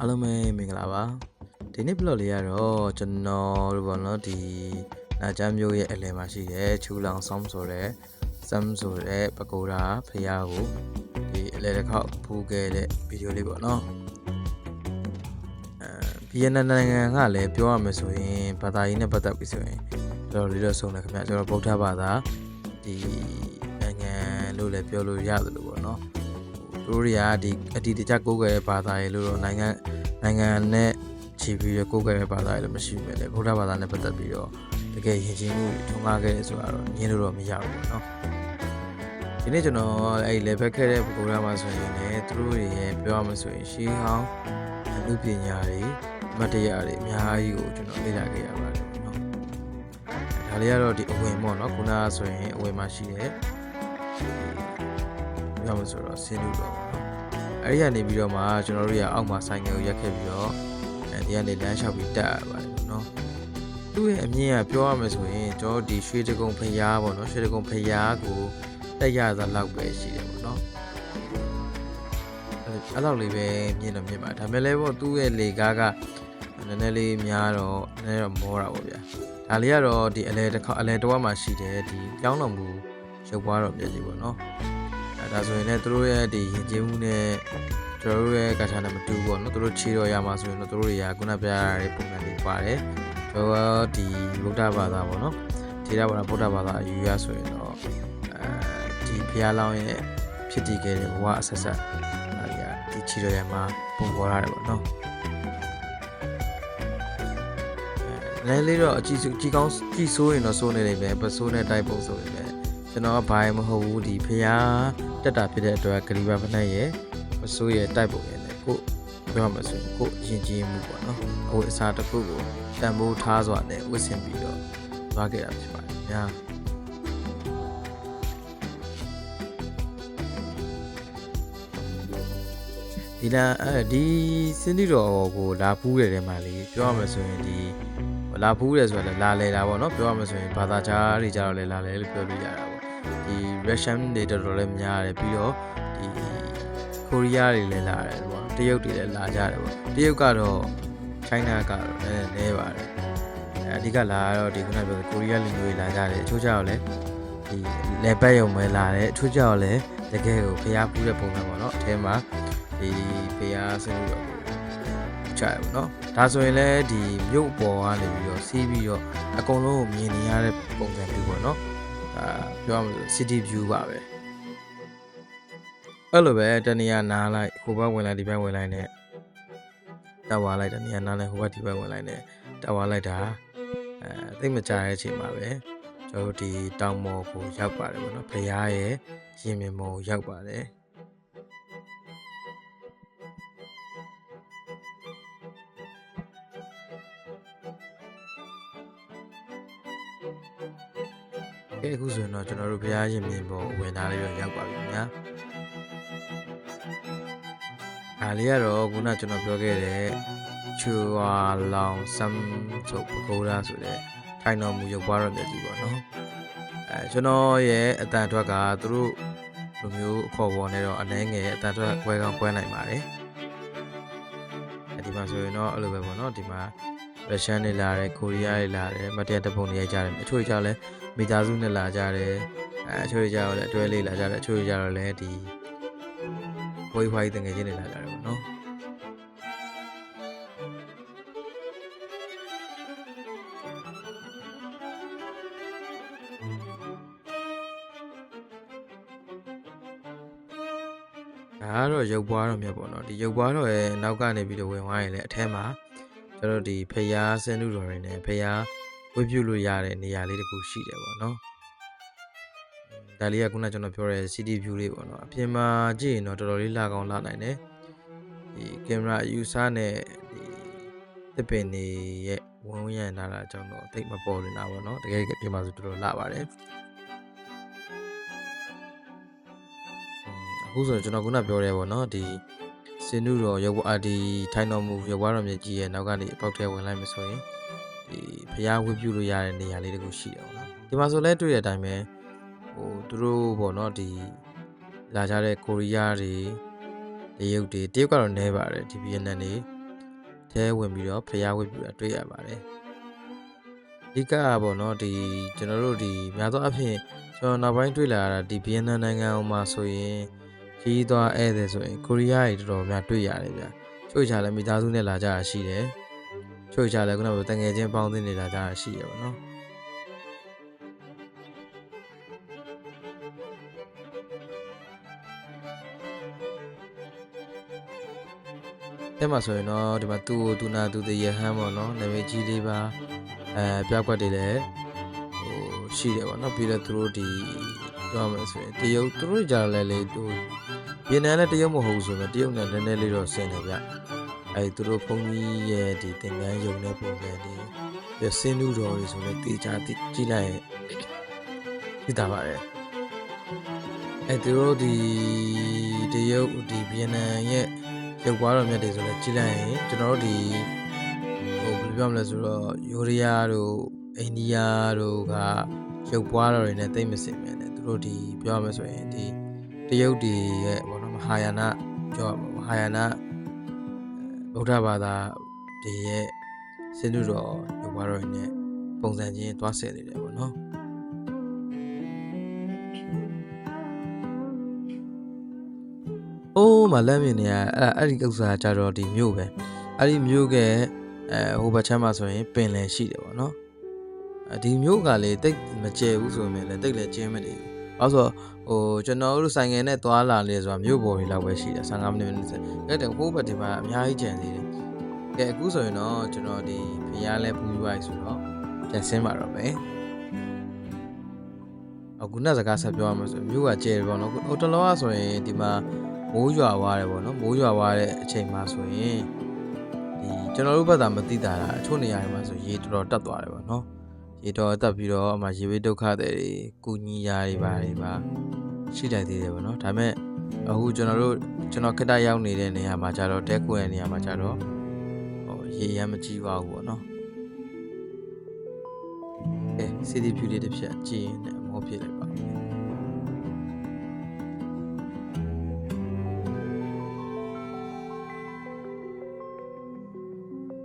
အားလုံးပဲမင်္ဂလာပါဒီနေ့ blog လေးကတော့ကျွန်တော်တို့ပေါ့နော်ဒီနာချမ်းမျိုးရဲ့အလယ်မှာရှိတဲ့ချူလောင်ဆောင်ဆိုတဲ့ sum ဆိုတဲ့ပကိုရာဖျားကိုဒီအလယ်တစ်ခေါက်ဖူးခဲ့တဲ့ဗီဒီယိုလေးပေါ့နော်အဲဗီယက်နမ်နိုင်ငံကလည်းပြောရမယ်ဆိုရင်ဘာသာရေးနဲ့ပတ်သက်ပြီးဆိုရင်တော်တော်လေးတော့ဆုံးတယ်ခင်ဗျကျွန်တော်ဗုဒ္ဓဘာသာဒီနိုင်ငံလို့လည်းပြောလို့ရတယ်လို့ပေါ့နော်သူ တို့တွေကဒီအတီတကြကိုးကွယ်တဲ့ဘာသာရေးလို့တော့နိုင်ငံနိုင်ငံနဲ့ခြေပြီးတော့ကိုးကွယ်တဲ့ဘာသာရေးလို့မရှိဘူးပဲလေဗုဒ္ဓဘာသာနဲ့ပတ်သက်ပြီးတော့တကယ်ယဉ်ကျေးမှုထုံးကားခဲ့တယ်ဆိုတာတော့ညင်းလို့တော့မရဘူးပေါ့နော်ဒီနေ့ကျွန်တော်အဲ့ level ခဲ့တဲ့ပရိုဂရမ်မှာဆိုရင်လည်းသူတို့တွေရဲ့ပြောရမှာဆိုရင်ရှေးဟောင်းအမှုပညာတွေအမတ်တရားတွေအများကြီးကိုကျွန်တော်လေ့လာခဲ့ရပါတယ်ပေါ့နော်ဒါလေးကတော့ဒီအဝင်ပေါ့နော်ခုနကဆိုရင်အဝင်မှာရှိတဲ့ ပြောမှဆိုတော့ဆင်းလို့တော့ပေါ့နော်အဲ့ဒီကနေပြီးတော့မှကျွန်တော်တို့ရအောက်မှာဆိုင်ငယ်ကိုရက်ခဲ့ပြီးတော့အဲဒီကနေလမ်းလျှောက်ပြီးတက်ရပါတယ်ပေါ့နော်သူ့ရဲ့အမြင်ကပြောရမယ်ဆိုရင်ကျွန်တော်ဒီရွှေတကုံဖျားပေါ့နော်ရွှေတကုံဖျားကိုတက်ရသလောက်ပဲရှိတယ်ပေါ့နော်အဲ့လောက်လေးပဲမြင်တော့မြင်ပါဒါပေမဲ့လည်းပေါ့သူ့ရဲ့လေကားကနည်းနည်းလေးများတော့နည်းနည်းတော့မောတာပေါ့ဗျာဒါလေးကတော့ဒီအလဲတစ်ခါအလဲတစ်ဝက်မှာရှိတယ်ဒီကြောင်းတော်မူရုပ်ပွားတော်မြတ်ကြီးပေါ့နော်အဲ ဒါဆိုရင်လည်းသူတို့ရဲ့ဒီရင်ကျေးမှုနဲ့ကျွန်တော်တို့ရဲ့ကာချာနဲ့မတူဘူးပေါ့နော်သူတို့ခြေတော်ရမှာဆိုရင်တော့သူတို့တွေကခုနပြရတဲ့ပုံစံလေးပါတယ်ကျွန်တော်ဒီဗုဒ္ဓဘာသာပေါ့နော်ခြေတော်ဘာသာဗုဒ္ဓဘာသာအယူရဆိုရင်တော့အဲဒီဘုရားလောင်းရဲ့ဖြစ်တည်ခဲ့တဲ့ဘဝအဆက်ဆက်အဲဒီဒီခြေတော်ရမှာပုံပေါ်ရတယ်ပေါ့နော်လဲလေးတော့အကြည့်ကြည့်ကောင်းကြည့်ဆိုးရင်တော့စိုးနေနေပဲပစိုးနဲ့တိုက်ပုံဆိုရင်လည်းကျွန်တော်ကဘာမှမဟုတ်ဘူးဒီဖျား တက်တာဖြစ်တဲ့အတွက်ကလေးပါဖနှက်ရဲ့မစိုးရဲ့တိုက်ပုံရဲ့လည်းကိုပြောရမှာဆိုရင်ကိုယဉ်ကျေးမှုပေါ့နော်ကိုအစားတစ်ခုကိုတန်ဖိုးထားစွာနဲ့ဝတ်ဆင်ပြီးတော့သွားခဲ့တာဖြစ်ပါတယ်ညာဒီလာအဲဒီစင်းတီတော်ကိုလာပူးတဲ့ထဲမှာလေပြောရမှာဆိုရင်ဒီလာပူးတယ်ဆိုတာလည်းလာလဲတာပေါ့နော်ပြောရမှာဆိုရင်ဘာသာကြားတွေကြတော့လည်းလာလဲလို့ပြောလို့ရတာပေါ့ ဒီ Russian တွေတော်တော်လည်းများတယ်ပြီးတော့ဒီကိုရီးယားတွေလည်းလာတယ်ပေါ့တရုတ်တွေလည်းလာကြတယ်ပေါ့တရုတ်ကတော့ China ကတော့လည်းနည်းပါတယ်အဲအဓိကလာတော့ဒီခုနပြောကိုရီးယားလူမျိုးတွေလာကြတယ်အချို့ကြောက်လည်းဒီလေပတ်ရုံပဲလာတယ်အချို့ကြောက်လည်းတကယ်ကိုဖျားပူးတဲ့ပုံစံပေါ့နော်အထဲမှာဒီဖျားဆင်းလို့ချရပါတော့ဒါဆိုရင်လည်းဒီမြို့ပေါ်ကနေပြီးတော့စီးပြီးတော့အကုန်လုံးကိုမြင်နေရတဲ့ပုံစံမျိုးပေါ့နော် ဒါပြောရမှာဆို city view ပါပဲအဲ့လိုပဲတနေရာနားလိုက်ဟိုဘက်ဝင်လိုက်ဒီဘက်ဝင်လိုက်နဲ့တက်ဝါလိုက်တနေရာနားလိုက်ဟိုဘက်ဒီဘက်ဝင်လိုက်နဲ့တက်ဝါလိုက်တာအဲသိပ်မကြတဲ့အချိန်မှာပဲကျွန်တော်တို့ဒီတောင်မော်ကိုရောက်ပါတယ်ပေါ့နော်ဖရားရဲ့ရင်မြင်မော်ကိုရောက်ပါတယ် ကဲအခုဆိုရင်တော့ကျွန်တော်တို့ဘုရားရှင်မြင်ပေါ်ဝင်သားလေးတော့ရောက်ပါပြီညာဒါလေးကတော့ခုနကျွန်တော်ပြောခဲ့တဲ့ချူဝါလောင်ဆမ်ဆိုပကိုးရာဆိုတဲ့ထိုင်တော်မူရုပ်ပွားတော်မြတ်ကြီးပေါ့နော်အဲကျွန်တော်ရဲ့အတန်အတွက်ကသူတို့လူမျိုးအခေါ်ပေါ်နဲ့တော့အနှဲငယ်အတန်အတွက်ကွဲကောင်းကွဲနိုင်ပါတယ်အဲဒီမှာဆိုရင်တော့အဲ့လိုပဲပေါ့နော်ဒီမှာရုရှားနေလာတယ်ကိုရီးယားတွေလာတယ်မတရားတပုံတွေရိုက်ကြတယ်အချို့ကြောင့်လည်း မိသားစုနဲ့လာကြတယ်အဲအချို့ကြတော့လည်းအတွဲလေးလာကြတယ်အချို့ကြတော့လည်းဒီဘွေးဖွားကြီးတငယ်ချင်းတွေလာကြတယ်ပေါ့နော်ဒါကတော့ရုပ်ပွားတော့မြတ်ပေါ့နော်ဒီရုပ်ပွားတော့ရဲ့နောက်ကနေပြီးတော့ဝင်သွားရင်လည်းအထဲမှာကျွန်တော်တို့ဒီဖျားဆင်းလူတော်တွေနဲ့ဖျား ဝေပြုလို့ရတဲ့နေရာလေးတစ်ခုရှိတယ်ပေါ့နော်။ဒါလေးကခုနကျွန်တော်ပြောတဲ့ city view လေးပေါ့နော်။အပြင်မှာကြည့်ရင်တော့တော်တော်လေးလာကောင်းလာနိုင်တယ်။ဒီကင်မရာအယူဆနဲ့ဒီသစ်ပင်တွေရဲ့ဝန်းရံလာတာအကြောင်းတော့သိပ်မပေါ်နေတာပေါ့နော်။တကယ်ကပြင်မှာဆိုတော်တော်လာပါတယ်။အခုဆိုကျွန်တော်ခုနပြောရဲပေါ့နော်ဒီစင်နုတော်ရုပ်ဝါဒီထိုင်တော်မူရုပ်ဝါတော်မြတ်ကြီးရဲ့နောက်ကနေအပေါက်ထဲဝင်လိုက်မှဆိုရင် ဒီဖျားဝတ်ပြုလို့ရတဲ့နေရာလေးတခုရှိတယ်ပေါ့နော်ဒီမှာဆိုလဲတွေ့တဲ့အတိုင်းပဲဟိုသူတို့ပေါ့နော်ဒီလာကြတဲ့ကိုရီးယားတွေတရုတ်တွေတရုတ်ကတော့နဲပါတယ်ဒီဗီယက်နမ်တွေထဲဝင်ပြီးတော့ဖျားဝတ်ပြတာတွေ့ရပါတယ်အဓိကကပေါ့နော်ဒီကျွန်တော်တို့ဒီများသောအားဖြင့်ကျွန်တော်နောက်ပိုင်းတွေ့လာတာဒီဗီယက်နမ်နိုင်ငံမှာဆိုရင်ခီးသွားဧည့်သည်ဆိုရင်ကိုရီးယားတွေတော်တော်များတွေ့ရတယ်ဗျချို့ချလည်းမိသားစုနဲ့လာကြတာရှိတယ် ချို့ချလည်းခုနကတငယ်ချင်းပေါင်းသင်းနေလာကြတာရှိရပါတော့တဲ့မှာဆိုရင်တော့ဒီမှာသူ့ကိုသူနာသူတရဟန်းပေါ့နော်နာမည်ကြီးလေးပါအဲပြောက်ကွက်တွေလည်းဟိုရှိတယ်ပေါ့နော်ပြီးတော့သူတို့ဒီပြောရမယ်ဆိုရင်တရုတ်သူတို့ကြာလဲလေသူဗီယက်နမ်လည်းတရုတ်မဟုတ်ဘူးဆိုရင်တရုတ်နဲ့နည်းနည်းလေးတော့ဆင်တယ်ဗျ အဲသူတို့ဘုန်းကြီးရဲ့ဒီသင်္ကန်းယုံတဲ့ပုံစံတွေပြီးစင်းနူတော်တွေဆိုလည်းတေချာကြည့်လိုက်ရင်သိတာပါတယ်အဲသူတို့ဒီတရုတ်ဒီဗီယက်နမ်ရဲ့ရုပ်ပွားတော်မြတ်တွေဆိုလည်းကြည့်လိုက်ရင်ကျွန်တော်တို့ဒီဟိုဘယ်လိုပြောမလဲဆိုတော့ယူရီးယားတို့အိန္ဒိယတို့ကရုပ်ပွားတော်တွေနဲ့တိတ်မစင်မြန်တယ်သူတို့ဒီပြောရမယ်ဆိုရင်ဒီတရုတ်တွေရဲ့ဘောနော်မဟာယာနပြောရမှာမဟာယာန ဗုဒ္ဓဘာသာတွေရဲ့စင်လူတော်ရုပ်ပွားတော်တွေနဲ့ပုံစံချင်းတွားဆင်နေတယ်ပေါ့နော်အိုးမလမ်းမြင်နေရအဲ့အဲ့ဒီဥစ္စာကြတော့ဒီမြို့ပဲအဲ့ဒီမြို့ကအဲဟိုဘက်ချမ်းမှာဆိုရင်ပင်လယ်ရှိတယ်ပေါ့နော်အဲဒီမြို့ကလေတိတ်မကျဲဘူးဆိုရင်လည်းတိတ်လည်းကျင်းမနေဘူး။ဘာလို့ဆိုတော့ ဟိုကျွန်တော်တို့ဆိုင်ငယ်နဲ့သွားလာလေဆိုတာမြို့ပေါ်တွေလောက်ပဲရှိတယ်15မိနစ်မိနစ်ဆက်။အဲ့တဲ့ဟိုဘက်ဒီမှာအများကြီးကျန်သေးတယ်။ကဲအခုဆိုရင်တော့ကျွန်တော်ဒီဖျားလဲပူပြီးပါဆိုတော့ပြန်ဆင်းပါတော့မယ်။အခုနောက်စကားဆက်ပြောရမှာဆိုမြို့ကကျဲတယ်ပေါ့နော်။ဟိုတလောကဆိုရင်ဒီမှာမိုးရွာသွားတယ်ပေါ့နော်မိုးရွာသွားတဲ့အချိန်မှာဆိုရင်ဒီကျွန်တော်တို့ဘက်ကမသိတာလားအချို့နေရာတွေမှာဆိုရေတော်တော်တက်သွားတယ်ပေါ့နော်ရေတော်တက်ပြီးတော့အမှရေဝေးဒုက္ခတွေတွေကုညီရာတွေပါတွေပါ ရှိတတ်သေးတယ်ပေါ့နော်ဒါပေမဲ့အခုကျွန်တော်တို့ကျွန်တော်ခက်တရောက်နေတဲ့နေရာမှာကျတော့တဲကွယ်နေရာမှာကျတော့ဟိုရေရမ်းမကြီးပါဘူးပေါ့နော်အဲစီဒီဖြူလေးတစ်ဖြတ်ကြည့်ရင်လည်းအမောဖြစ်လိုက်ပါဦး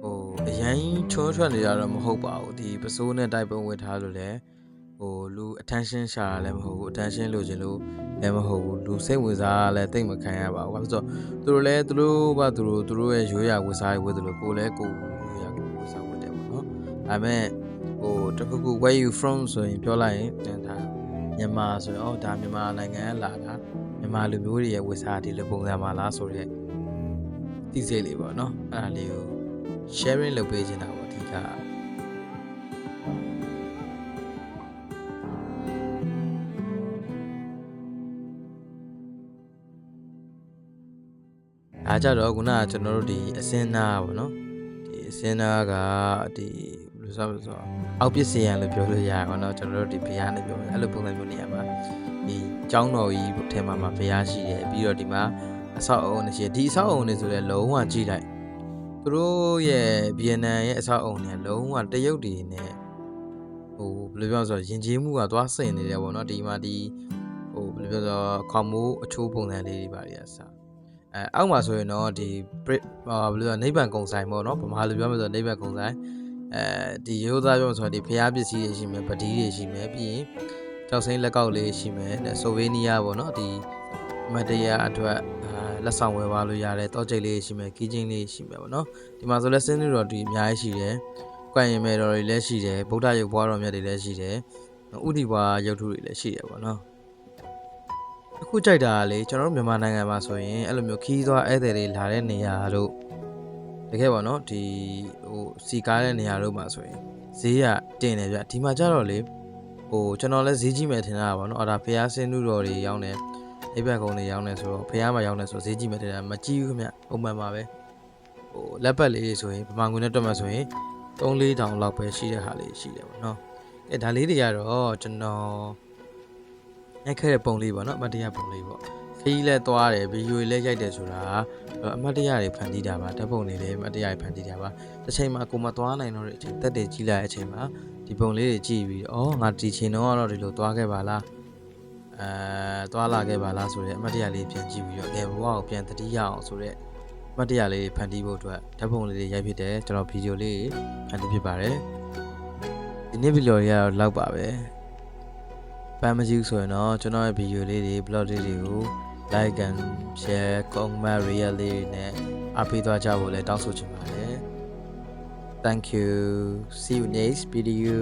ဟိုအရင်ချွန်းထွက်နေရတော့မဟုတ်ပါဘူးဒီပစိုးနဲ့တိုက်ပုံဝင်ထားလို့လဲ ဟိုလူ attention ရှာတာလည်းမဟုတ်ဘူး attention လိုချင်လို့လည်းမဟုတ်ဘူးလူစိတ်ဝင်စားတာလည်းတိတ်မခံရပါဘူးဘာလို့ဆိုတော့သူတို့လည်းသူတို့ဘာသူတို့သူတို့ရဲ့ရွေးရဝစားရေးဝတ်တယ်လို့ကိုယ်လည်းကိုယ်ရွေးရကိုယ်ဝစားဝတ်တယ်ပေါ့နော်ဒါပေမဲ့ဟိုတခုခု where you from ဆိုရင်ပြောလိုက်ရင်ဒါမြန်မာဆိုရင်အော်ဒါမြန်မာနိုင်ငံကလာတာမြန်မာလူမျိုးတွေရဲ့ဝစားဒီလိုပုံစံမှာလားဆိုတော့သိစိတ်လေးပေါ့နော်အဲ့ဒါလေးကို sharing လုပ်ပေးနေတာပေါ့အဓိက ဒါကြတော့ခုနကကျွန်တော်တို့ဒီအစင်းနာပေါ့နော်ဒီအစင်းနာကဒီဘယ်လိုဆိုဆိုအောက်ပစ္စယံလို့ပြောလို့ရတယ်ပေါ့နော်ကျွန်တော်တို့ဒီဘုရားနဲ့ပြောတယ်အဲ့လိုပုံစံမျိုးနေရာမှာဒီကျောင်းတော်ကြီးထဲမှာမှာဘုရားရှိတယ်ပြီးတော့ဒီမှာအဆောက်အုံနေရှိဒီအဆောက်အုံနေဆိုတော့လုံးဝကြည့်လိုက်သူတို့ရဲ့ဗီယက်နမ်ရဲ့အဆောက်အုံတွေလုံးဝတရုတ်တွေနဲ့ဟိုဘယ်လိုပြောဆိုရင်ကျေးမှုကသွားဆင်နေတယ်ပေါ့နော်ဒီမှာဒီဟိုဘယ်လိုပြောဆိုခေါမိုးအချိုးပုံစံလေးတွေပါတွေကစား အဲအောက်မှာဆိုရင်တော့ဒီ Brit ဟာဘယ်လိုပြောနိဗ္ဗာန်ကုံဆိုင်ပေါ့နော်ဗမာလိုပြောမယ်ဆိုတော့နိဗ္ဗာန်ကုံဆိုင်အဲဒီရိုးသားပြောမယ်ဆိုတော့ဒီဖျားပစ္စည်းတွေရှိမယ်ပတိတွေရှိမယ်ပြီးရင်ကြောက်စိမ့်လက်ကောက်လေးရှိမယ်ဆိုဗေးနီးယားပေါ့နော်ဒီမတ်တရအတွက်အာလက်ဆောင်ဝယ်ပါလို့ရတယ်တောကျိတ်လေးရှိမယ်ကီးချင်းလေးရှိမယ်ပေါ့နော်ဒီမှာဆိုလဲစင်းနေတော်ဒီအများကြီးရှိတယ်။ကွမ်ရင်မဲတော်တွေလည်းရှိတယ်။ဗုဒ္ဓရုပ်ဘွားတော်မြတ်တွေလည်းရှိတယ်။ဥဒိဘွားရုပ်ထုတွေလည်းရှိတယ်ပေါ့နော်။ အခုကြိုက်တာကလေကျွန်တော်တို့မြန်မာနိုင်ငံမှာဆိုရင်အဲ့လိုမျိုးခီးသွားဧည့်သည်တွေလာတဲ့နေရာတို့တကယ်ပေါ့နော်ဒီဟိုစီကားတဲ့နေရာတို့မှာဆိုရင်ဈေးကတင်တယ်ဗျ။ဒီမှာကျတော့လေဟိုကျွန်တော်လည်းဈေးကြီးမယ်ထင်တာပါနော်။အော်ဒါဖျားစင်းနုတော်တွေရောင်းတယ်။အိပ်ဘက်ကုန်းတွေရောင်းတယ်ဆိုတော့ဖျားမှာရောင်းတယ်ဆိုဈေးကြီးမယ်ထင်တာမကြည့်ဘူးခင်ဗျ။ပုံမှန်ပါပဲ။ဟိုလက်ပတ်လေးဆိုရင်ပမာငွေနဲ့တွက်မှဆိုရင်3-4တောင်လောက်ပဲရှိတဲ့ဟာလေးရှိတယ်ပေါ့နော်။အဲဒါလေးတွေကတော့ကျွန်တော် ရိုက်ခဲ့တဲ့ပုံလေးပေါ့နော်အမတ်တရပုံလေးပေါ့။ခီးလဲသွားတယ်ဗီဒီယိုလေးရိုက်တယ်ဆိုတာအမတ်တရတွေဖန်တီးတာပါဓာတ်ပုံတွေလည်းအမတ်တရတွေဖန်တီးတာပါ။တစ်ချိန်မှာကိုမသွားနိုင်တော့တဲ့အချိန်တက်တယ်ကြီးလာတဲ့အချိန်မှာဒီပုံလေးတွေကြည့်ပြီးတော့ဩငါဒီချိန်တော့ကတော့ဒီလိုသွားခဲ့ပါလား။အဲသွားလာခဲ့ပါလားဆိုတော့အမတ်တရလေးပြန်ကြည့်ပြီးတော့အဲဘဝကိုပြန်တတိရအောင်ဆိုတော့မှတ်တရလေးဖန်တီးဖို့အတွက်ဓာတ်ပုံလေးတွေရိုက်ဖြစ်တယ်ကျွန်တော်ဗီဒီယိုလေးဖန်တီးဖြစ်ပါတယ်ဒီနေ့ဗီဒီယိုလေးကတော့လောက်ပါပဲ ပန်းမကြည့်ဘူးဆိုရင်တော့ကျွန်တော်ရဲ့ဗီဒီယိုလေးတွေ blog လေးတွေကို like and share comment real လေးတွေနဲ့အားပေးသွားကြဖို့လည်းတောင်းဆိုချင်ပါတယ် thank you see you next video